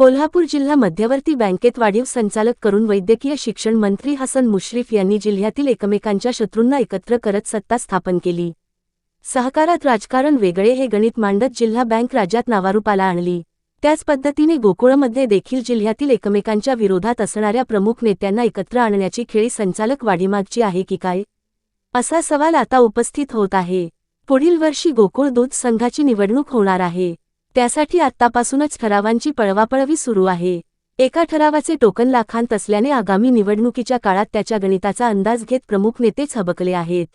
कोल्हापूर जिल्हा मध्यवर्ती बँकेत वाढीव संचालक करून वैद्यकीय शिक्षण मंत्री हसन मुश्रीफ यांनी जिल्ह्यातील एकमेकांच्या शत्रूंना एकत्र करत सत्ता स्थापन केली. सहकारात राजकारण वेगळे हे गणित मांडत जिल्हा बँक राज्यात नावारूपाला आणली. त्याच पद्धतीने गोकुळमध्ये देखील जिल्ह्यातील एकमेकांच्या विरोधात असणाऱ्या प्रमुख नेत्यांना एकत्र आणण्याची खेळी संचालक वाढीमागची आहे की काय? असा सवाल आता उपस्थित होत आहे. पुढील वर्षी गोकुळ दूध संघाची निवडणूक होणार आहे. त्यासाठी आत्तापासूनच ठरावांची पळवापळवी सुरू आहे. एका ठरावाचे टोकन लाखांत असल्याने आगामी निवडणुकीच्या काळात त्याच्या गणिताचा अंदाज घेत प्रमुख नेतेच हबकले आहेत.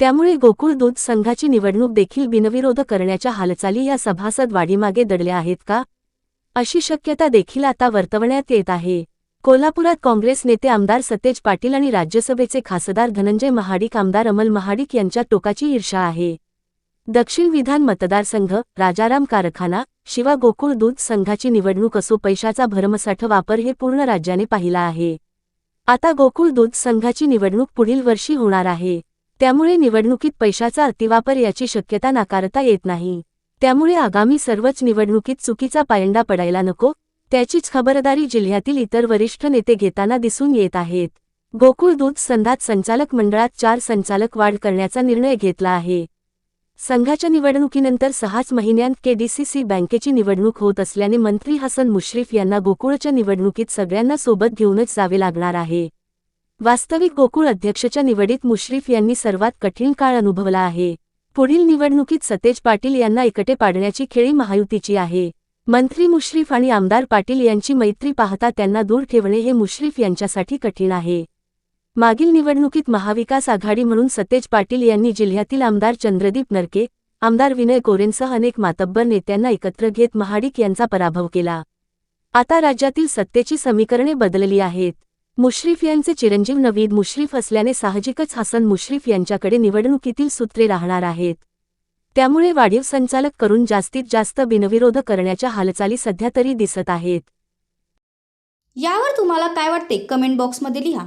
त्यामुळे गोकुळ दूध संघाची निवडणूक देखील बिनविरोध करण्याच्या हालचाली या सभासद वाढीमागे दडल्या आहेत का? अशी शक्यता देखील आता वर्तवण्यात येत आहे. कोल्हापुरात काँग्रेस नेते आमदार सतेज पाटील आणि राज्यसभेचे खासदार धनंजय महाडिक आमदार अमल महाडिक यांच्या टोकाची ईर्षा आहे. दक्षिण विधान मतदारसंघ राजाराम कारखाना शिवा गोकुळ दूध संघाची निवडणूक असो पैशाचा भरमसाठ वापर हे पूर्ण राज्याने पाहिला आहे. आता गोकुळ दूध संघाची निवडणूक पुढील वर्षी होणार आहे. त्यामुळे निवडणुकीत पैशाचा अतिवापर याची शक्यता नाकारता येत नाही. त्यामुळे आगामी सर्वच निवडणुकीत चुकीचा पायंडा पडायला नको त्याचीच खबरदारी जिल्ह्यातील इतर वरिष्ठ नेते घेताना दिसून येत आहेत. गोकुळ दूध संघात संचालक मंडळात चार संचालक वाढ करण्याचा निर्णय घेतला आहे. संघाच्या निवडणुकीनंतर सहाच महिन्यांत केडीसीसी बँकेची निवडणूक होत असल्याने मंत्री हसन मुश्रीफ यांना गोकुळच्या निवडणुकीत सगळ्यांना सोबत घेऊनच जावे लागणार आहे. वास्तविक गोकुळ अध्यक्षच्या निवडीत मुश्रीफ यांनी सर्वात कठीण काळ अनुभवला आहे. पुढील निवडणुकीत सतेज पाटील यांना एकटे पाडण्याची खेळी महायुतीची आहे. मंत्री मुश्रीफ आणि आमदार पाटील यांची मैत्री पाहता त्यांना दूर ठेवणे हे मुश्रीफ यांच्यासाठी कठीण आहे. मागील निवडणुकीत महाविकास आघाडी म्हणून सतेज पाटील यांनी जिल्ह्यातील आमदार चंद्रदीप नरके आमदार विनय कोरेंसह अनेक मातब्बर नेत्यांना एकत्र घेत महाडिक यांचा पराभव केला. आता राज्यातील सत्तेची समीकरणे बदलली आहेत. मुश्रीफ यांचे चिरंजीव नवीद मुश्रीफ असल्याने साहजिकच हसन मुश्रीफ यांच्याकडे निवडणुकीतील सूत्रे राहणार आहेत. त्यामुळे वाढीव संचालक करून जास्तीत जास्त बिनविरोध करण्याच्या हालचाली सध्या तरी दिसत आहेत. यावर तुम्हाला काय वाटते? कमेंट बॉक्समध्ये लिहा.